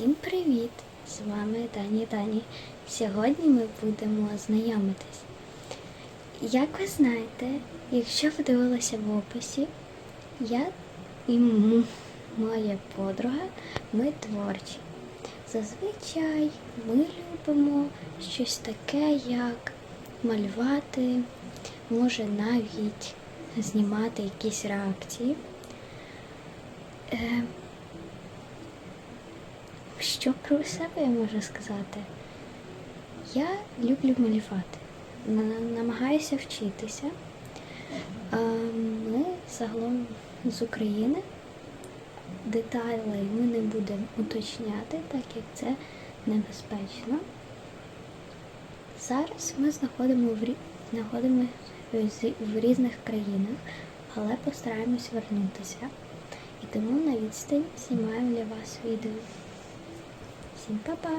Всім привіт! З вами Дані Дані. Сьогодні ми будемо знайомитись. Як ви знаєте, якщо ви дивилися в описі, я і моя подруга, ми творчі. Зазвичай ми любимо щось таке, як малювати, може навіть знімати якісь реакції. Що про себе я можу сказати? Я люблю малювати, намагаюся вчитися. Ми загалом з України. Деталі ми не будемо уточняти, так як це небезпечно. Зараз ми знаходимо в, рі- знаходимося в різних країнах, але постараємось вернутися. І тому на відстані знімаємо для вас відео. Всім па-па!